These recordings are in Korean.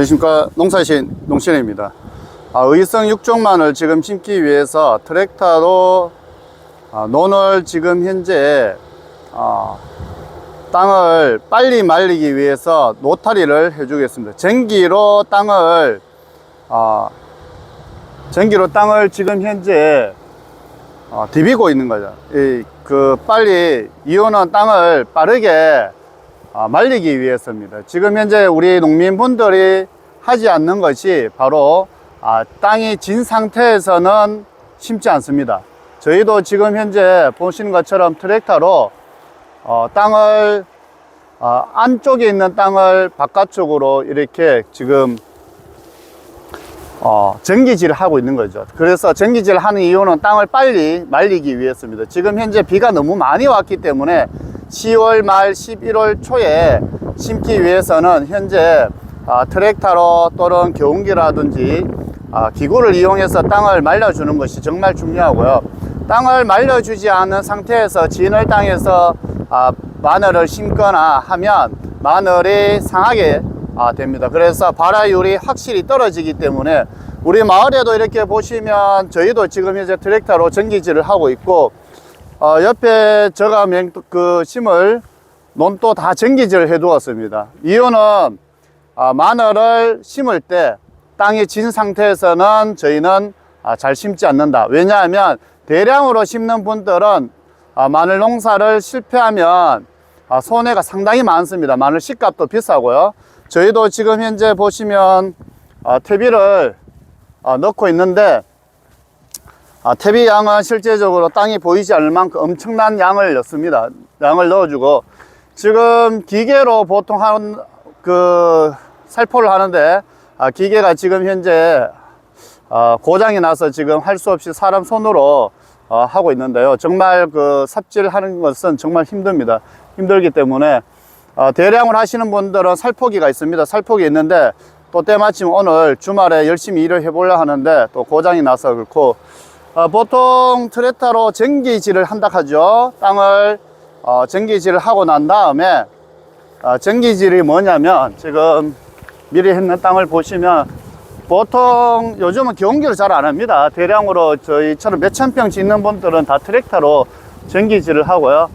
안녕하십니까. 농사신 농신입니다. 아, 의성 6종만을 지금 심기 위해서 트랙터로 아, 논을 지금 현재 아, 땅을 빨리 말리기 위해서 노타리를 해주겠습니다. 전기로 땅을 아, 전기로 땅을 지금 현재 어, 디비고 있는 거죠. 이, 그 빨리 이오는 땅을 빠르게 아, 말리기 위해서입니다. 지금 현재 우리 농민분들이 하지 않는 것이 바로 아, 땅이 진 상태에서는 심지 않습니다. 저희도 지금 현재 보시는 것처럼 트랙터로 어, 땅을 어, 안쪽에 있는 땅을 바깥쪽으로 이렇게 지금 어, 전기질을 하고 있는 거죠. 그래서 전기질을 하는 이유는 땅을 빨리 말리기 위해서입니다. 지금 현재 비가 너무 많이 왔기 때문에 10월 말 11월 초에 심기 위해서는 현재 아, 트랙터로 또는 경운기라든지 아, 기구를 이용해서 땅을 말려주는 것이 정말 중요하고요. 땅을 말려주지 않은 상태에서 진을 땅에서 아, 마늘을 심거나 하면 마늘이 상하게 아, 됩니다. 그래서 발화율이 확실히 떨어지기 때문에 우리 마을에도 이렇게 보시면 저희도 지금 현재 트랙터로 전기질을 하고 있고 어, 옆에 저가 맹, 그 심을 논도 다 전기질을 해 두었습니다. 이유는 아, 마늘을 심을 때 땅이 진 상태에서는 저희는 아, 잘 심지 않는다. 왜냐하면 대량으로 심는 분들은 아, 마늘 농사를 실패하면 아, 손해가 상당히 많습니다. 마늘 씨값도 비싸고요. 저희도 지금 현재 보시면 아, 퇴비를 아, 넣고 있는데 아, 퇴비 양은 실제적으로 땅이 보이지 않을 만큼 엄청난 양을 넣습니다. 양을 넣어주고 지금 기계로 보통 한 그 살포를 하는데 아, 기계가 지금 현재 어, 고장이 나서 지금 할 수 없이 사람 손으로 어, 하고 있는데요. 정말 그 삽질하는 것은 정말 힘듭니다. 힘들기 때문에 어, 대량으로 하시는 분들은 살포기가 있습니다. 살포기 있는데 또 때마침 오늘 주말에 열심히 일을 해보려 하는데 또 고장이 나서 그렇고 어, 보통 트랙터로 전기질을 한다 하죠. 땅을 어, 전기질을 하고 난 다음에 어, 전기질이 뭐냐면 지금 미리 했는 땅을 보시면 보통 요즘은 경기를 잘 안 합니다. 대량으로 저희처럼 몇천 평 짓는 분들은 다 트랙터로 전기질을 하고요.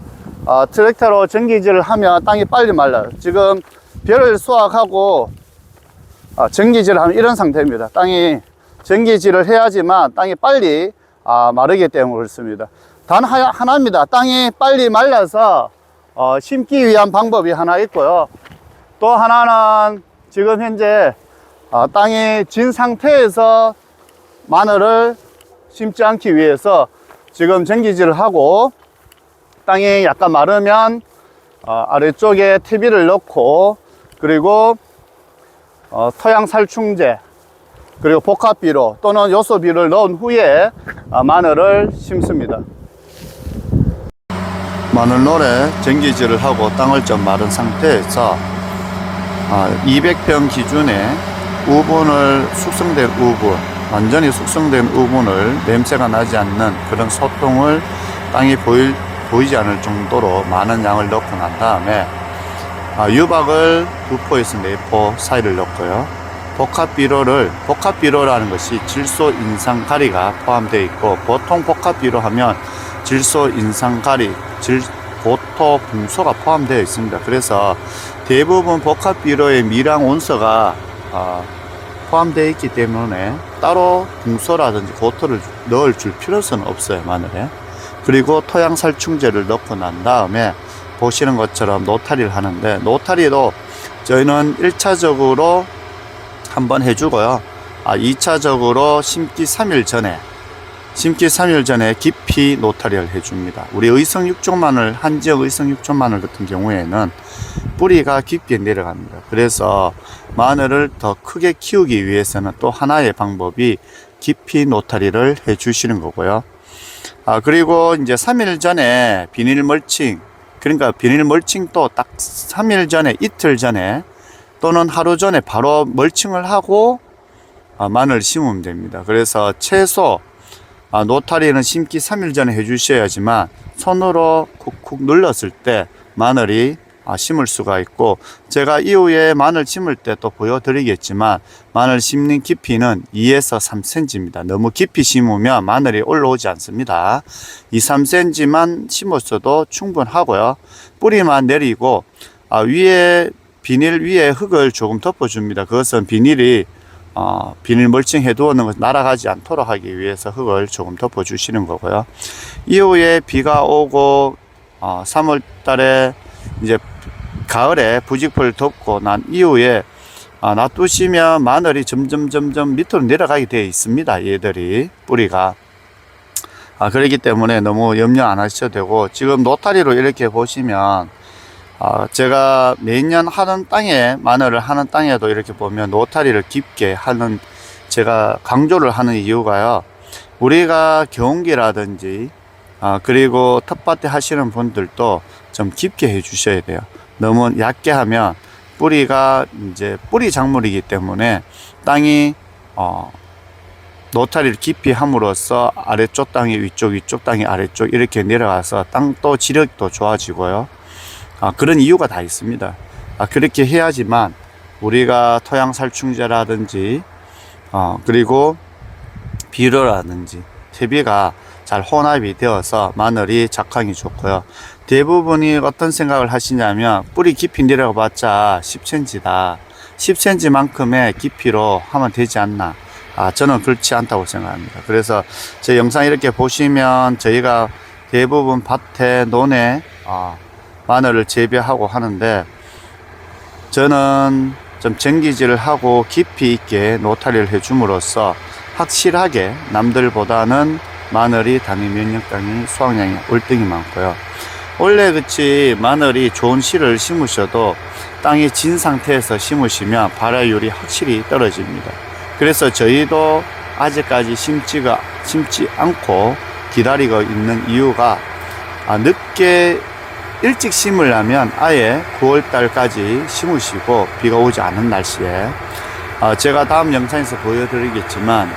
아, 트랙터로 전기질을 하면 땅이 빨리 말라요. 지금 벼를 수확하고 아, 전기질을 하면 이런 상태입니다. 땅이 전기질을 해야지만 땅이 빨리 아, 마르기 때문에 그렇습니다. 단 하, 하나입니다. 땅이 빨리 말라서 어, 심기 위한 방법이 하나 있고요. 또 하나는 지금 현재 어, 땅이 진 상태에서 마늘을 심지 않기 위해서 지금 전기질을 하고 땅이 약간 마르면 어, 아래쪽에 TV를 넣고 그리고 어, 토양 살충제 그리고 복합비료 또는 요소비를 넣은 후에 아, 마늘을 심습니다. 마늘놀에 전기질을 하고 땅을 좀 마른 상태에서 200평 기준에 우분을 숙성된 우분, 완전히 숙성된 우분을 냄새가 나지 않는 그런 소똥을 땅이 보일, 보이지 않을 정도로 많은 양을 넣고 난 다음에 아, 유박을 두 포에서 네포 사이를 넣고요. 복합비료를 복합비료라는 것이 질소 인상 가리가 포함되어 있고 보통 복합비료 하면 질소 인상 가리, 질 고토 붕소가 포함되어 있습니다. 그래서 대부분 복합비료의 미량 온서가 어, 포함되어 있기 때문에 따로 붕소라든지 고토를 넣을 줄 필요성은 없어요 마늘에. 그리고 토양 살충제를 넣고 난 다음에 보시는 것처럼 노타리를 하는데 노타리도 저희는 1차적으로 한번 해주고요. 아, 2차적으로 심기 3일 전에 심기 3일 전에 깊이 노타리를 해줍니다. 우리 의성 육종 마늘, 한 지역 의성 육종 마늘 같은 경우에는 뿌리가 깊게 내려갑니다. 그래서 마늘을 더 크게 키우기 위해서는 또 하나의 방법이 깊이 노타리를 해주시는 거고요. 아, 그리고 이제 3일 전에 비닐 멀칭, 그러니까 비닐 멀칭도 딱 3일 전에, 이틀 전에 또는 하루 전에 바로 멀칭을 하고 아, 마늘 심으면 됩니다. 그래서 채소, 아, 노타리는 심기 3일 전에 해 주셔야지만 손으로 쿡쿡 눌렀을 때 마늘이 아, 심을 수가 있고 제가 이후에 마늘 심을 때 또 보여드리겠지만 마늘 심는 깊이는 2에서 3cm입니다. 너무 깊이 심으면 마늘이 올라오지 않습니다. 2, 3cm만 심었어도 충분하고요. 뿌리만 내리고 아, 위에 비닐 위에 흙을 조금 덮어줍니다. 그것은 비닐이 어, 비닐 멀칭 해 두었는 것 날아가지 않도록 하기 위해서 흙을 조금 덮어주시는 거고요. 이후에 비가 오고 어, 3월 달에 이제 가을에 부직포를 덮고 난 이후에 아, 놔두시면 마늘이 점점 점점 밑으로 내려가게 되어 있습니다. 얘들이 뿌리가 아, 그렇기 때문에 너무 염려 안 하셔도 되고 지금 노타리로 이렇게 보시면 아, 제가 매년 하는 땅에 마늘을 하는 땅에도 이렇게 보면 노타리를 깊게 하는 제가 강조를 하는 이유가요. 우리가 경운기라든지 아, 그리고 텃밭에 하시는 분들도 좀 깊게 해 주셔야 돼요. 너무 얕게 하면 뿌리가 이제 뿌리 작물이기 때문에 땅이 어, 노타리를 깊이 함으로써 아래쪽 땅이 위쪽, 위쪽 땅이 아래쪽 이렇게 내려가서 땅도 지력도 좋아지고요. 아, 그런 이유가 다 있습니다. 아, 그렇게 해야지만 우리가 토양 살충제라든지 어, 그리고 비료라든지 퇴비가 잘 혼합이 되어서 마늘이 작황이 좋고요. 대부분이 어떤 생각을 하시냐면 뿌리 깊이 내려가 봤자 10cm다. 10cm만큼의 깊이로 하면 되지 않나. 아, 저는 그렇지 않다고 생각합니다. 그래서 제 영상 이렇게 보시면 저희가 대부분 밭에 논에 아, 마늘을 재배하고 하는데 저는 좀 전기질을 하고 깊이 있게 노타리를 해줌으로써 확실하게 남들보다는 마늘이 단위 면역량이 수확량이 월등히 많고요. 원래 그치 마늘이 좋은 씨를 심으셔도 땅이 진 상태에서 심으시면 발화율이 확실히 떨어집니다. 그래서 저희도 아직까지 심지가 심지 않고 기다리고 있는 이유가 아, 늦게 일찍 심으려면 아예 9월 달까지 심으시고 비가 오지 않은 날씨에 어, 제가 다음 영상에서 보여드리겠지만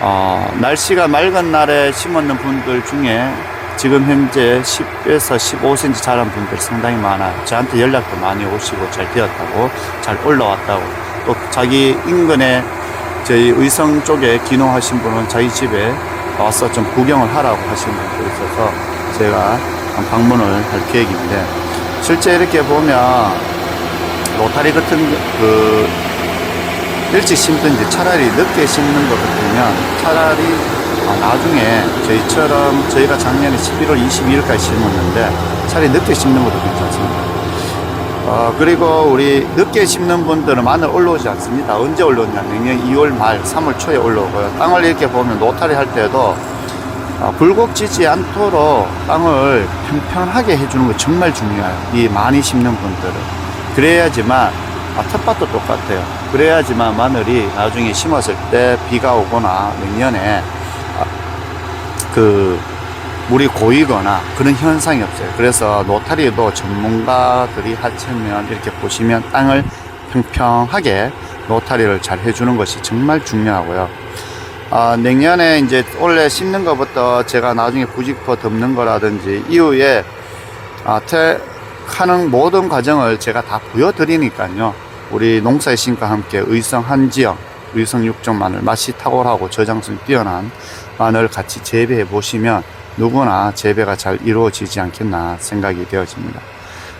어, 날씨가 맑은 날에 심었는 분들 중에 지금 현재 10에서 15cm 자란 분들 상당히 많아요. 저한테 연락도 많이 오시고 잘 되었다고, 잘 올라왔다고, 또 자기 인근에 저희 의성 쪽에 기농하신 분은 자기 집에 와서 좀 구경을 하라고 하시는 분도 있어서 제가 방문을 할 계획인데 실제 이렇게 보면 로타리 같은 그 일찍 심든지 차라리 늦게 심는 것 같으면 차라리 아, 나중에 저희처럼 저희가 작년에 11월 22일까지 심었는데 차라리 늦게 심는 것도 괜찮습니다. 어, 그리고 우리 늦게 심는 분들은 마늘 올라오지 않습니다. 언제 올라오냐? 내년 2월 말, 3월 초에 올라오고요. 땅을 이렇게 보면 노타리 할 때도 아, 굴곡지지 않도록 땅을 평평하게 해주는 거 정말 중요해요. 이 많이 심는 분들은. 그래야지만, 아, 텃밭도 똑같아요. 그래야지만 마늘이 나중에 심었을 때 비가 오거나 내년에 아, 그 물이 고이거나 그런 현상이 없어요. 그래서 노타리도 전문가들이 하시면 이렇게 보시면 땅을 평평하게 노타리를 잘 해주는 것이 정말 중요하고요. 아, 내년에 이제 원래 심는 것부터 제가 나중에 부직포 덮는 거라든지 이후에 아, 태, 하는 모든 과정을 제가 다 보여드리니까요. 우리 농사의 신과 함께 의성 한 지역, 의성 육종 마늘 맛이 탁월하고 저장성이 뛰어난 마늘 같이 재배해 보시면 누구나 재배가 잘 이루어지지 않겠나 생각이 되어집니다.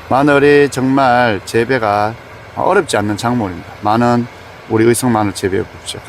마늘이 정말 재배가 어렵지 않는 작물입니다. 많은 우리 의성 마늘 재배해 보십시오.